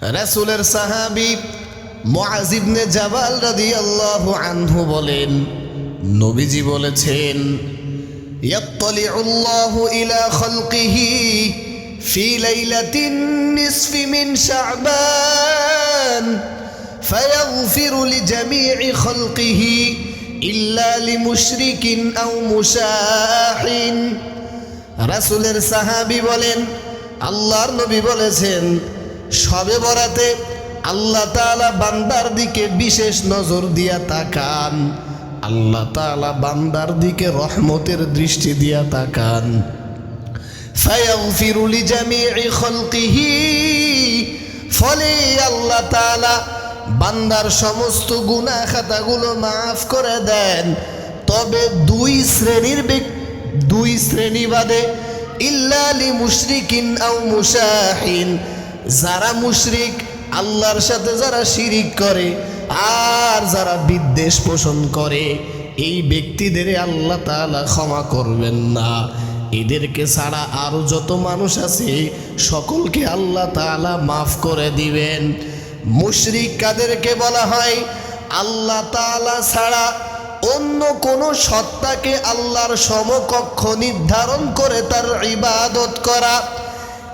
রাসূলের সাহাবী মুআজ ইবনে জাবাল রাদিয়াল্লাহু আনহু বলেন নবীজি বলেছেন يطلع الله إلى خلقه في ليلة النصف من شعبان فيغفر لجميع خلقه إلا لمشرك أو مشاح রাসূলের সাহাবী বলেন আল্লাহর নবী বলেছেন সবে বরাতে আল্লাহ তাআলা বান্দার দিকে বিশেষ নজর দিয়া তাকান। আল্লাহ তাআলা বান্দার দিকে রহমতের দৃষ্টি দিয়া তাকান। ফলে আল্লাহ তাআলা বান্দার সমস্ত গুনাহ খাতাগুলো মাফ করে দেন। তবে দুই শ্রেণির দুই শ্রেণি বাদে ইল্লালি মুশরিকিন আও মুশাহিন। যারা মুশরিক, আল্লাহর সাথে যারা শিরিক করে, আর যারা বিদ্বেষ পোষণ করে, এই ব্যক্তিদের আল্লাহ তাআলা ক্ষমা করবেন না। এদেরকে ছাড়া আরও যত মানুষ আছে, সকলকে আল্লাহ তাআলা মাফ করে দিবেন। মুশরিক কাদেরকে বলা হয়? আল্লাহ তাআলা ছাড়া অন্য কোন সত্তাকে আল্লাহর সমকক্ষ নির্ধারণ করে তার ইবাদত করা।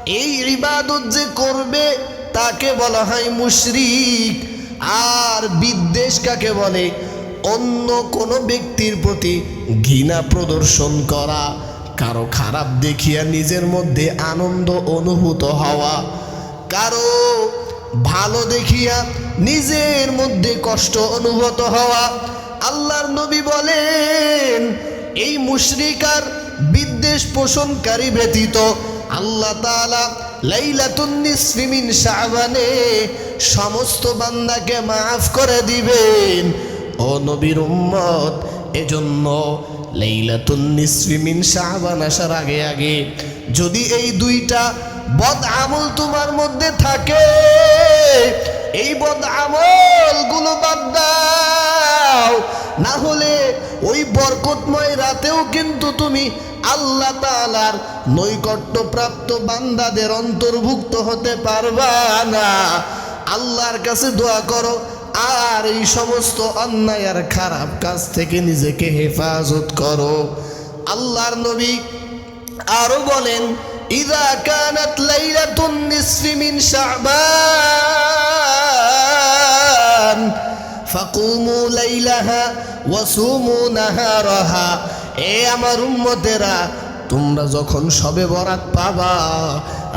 এই ইবাদত যে করবে, তাকে বলা হয় মুশরিক। আর বিদ্বেষ কাকে বলে? অন্য কোনো ব্যক্তির প্রতি ঘৃণা প্রদর্শন করা, কারও খারাপ দেখিয়া নিজের মধ্যে আনন্দ অনুভূত হওয়া, কারও ভালো দেখিয়া নিজের মধ্যে কষ্ট অনুভূত হওয়া। আল্লাহর নবী বলেন, এই মুশরিকার বিদ্বেষ পোষণকারী ব্যতীত আল্লাহ তাআলা লাইলাতুন নিসফি মিন শাবানে সমস্ত বান্দাকে মাফ করে দিবেন। ও নবীর উম্মত, এজন্য লাইলাতুন নিসফি মিন শাবান আসার আগে আগে যদি এই দুইটা বদ আমল তোমার মধ্যে থাকে, এই বদ আমলগুলো বাদ দাও। না হলে ওই বরকতময় রাতেও কিন্তু তুমি আল্লাহ তাআলার নৈকট্য প্রাপ্ত বান্দাদের অন্তর্ভুক্ত হতে পারবা না। আল্লাহর কাছে দোয়া করো, আর এই সমস্ত অন্যায় আর খারাপ কাজ থেকে নিজেকে হেফাজত করো। আল্লাহর নবী আরও বলেন, ইদা কানাত লাইলাতুন নিসফি মিন শাবান। ফাকুমু লাইলাহা ওয়াসুমু নাহারাহা। এ আমার উম্মতেরা, তোমরা যখন সবে বরাত পাবা,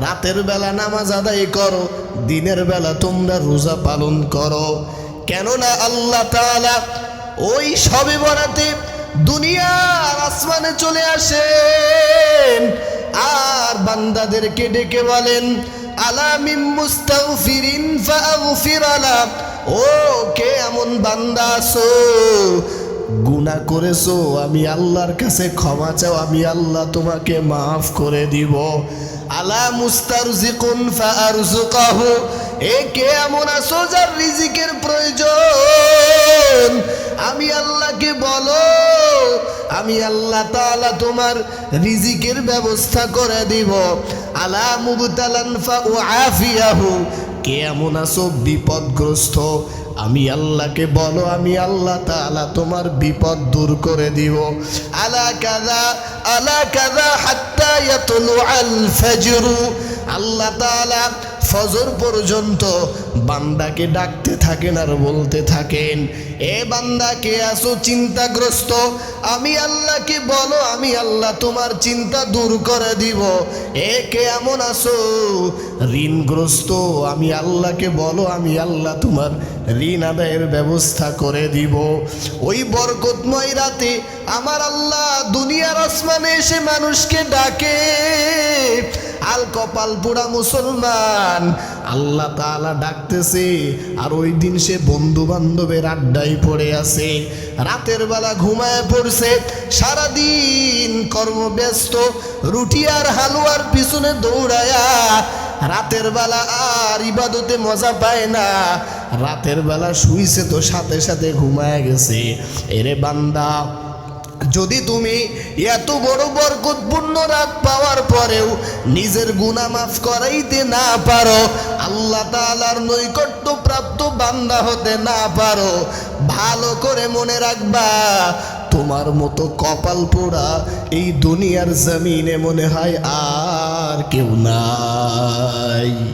রাতের বেলা নামাজ আদায় করো, দিনের বেলা তোমরা রোজা পালন করো। কেননা আল্লাহ তাআলা ওই সবে বরাতে দুনিয়ার আসমানে চলে আসেন। আর বান্দাদেরকে ডেকে বলেন আলামিম মুস্তাগফিরিন ফাগফির আলা ও, কে এমন বান্দা আছো? গুনাহ করেছ, আমি আল্লাহর কাছে ক্ষমা চাও, আমি আল্লাহ তোমাকে মাফ করে দিব। আলা মুস্তারজিকুন ফারজুকাহু এ, কে এমন আছো যার রিজিকের প্রয়োজন? আমি আল্লাহকে বলো আমি আল্লাহ তাআলা তোমার রিজিকের ব্যবস্থা করে দিব। আলা কে এমন আছো? বিপদগ্রস্ত। আমি আল্লাহকে বলো, আমি আল্লাহ তাআলা তোমার বিপদ দূর করে দিব। আলা কাযা, আলা ইয়াতলু আল ফজরু আল্লাহ তাআলা ফজর পর্যন্ত বান্দাকে ডাকতে থাকেন আর বলতে থাকেন, এ বান্দা কে আসো চিন্তাগ্রস্ত? আমি আল্লাহকে বলো, আমি আল্লাহ তোমার চিন্তা দূর করে দিব। এ কে এমন আসো ঋণগ্রস্ত, আমি আল্লাহকে বলো, আমি আল্লাহ তোমার ঋণ আদায়ের ব্যবস্থা করে দিব। ওই বরকতময় রাতে আমার আল্লাহ দুনিয়ার আসমানে এসে মানুষকে ডাকে। কপাল পোড়া মুসলমান। আল্লাহ তাআলা ডাকতেছে, আর ওই দিন সে বন্ধু বান্ধবের আড্ডায় পড়ে আছে। রাতের বেলা ঘুমায় পড়ছে, সারাদিন কর্মব্যস্ত, রুটি আর হালুয়ার পিছনে দৌড়ায়া, রাতের বেলা আর ইবাদতে মজা পায় না। রাতের বেলা শুইছে তো সাথে সাথে ঘুমায় গেছে। এরে বান্দা যদি তুমি এত বড় বরকতপূর্ণ রাত পাওয়ার পরেও নিজের গুনাহ মাফ করাইতে না পারো, আল্লাহ তাআলার নৈকট্য প্রাপ্ত বান্দা হতে না পারো, ভালো করে মনে রাখবা, তোমার মতো কপাল পোড়া এই দুনিয়ার জমিনে মনে হয় আর কেউ নাই।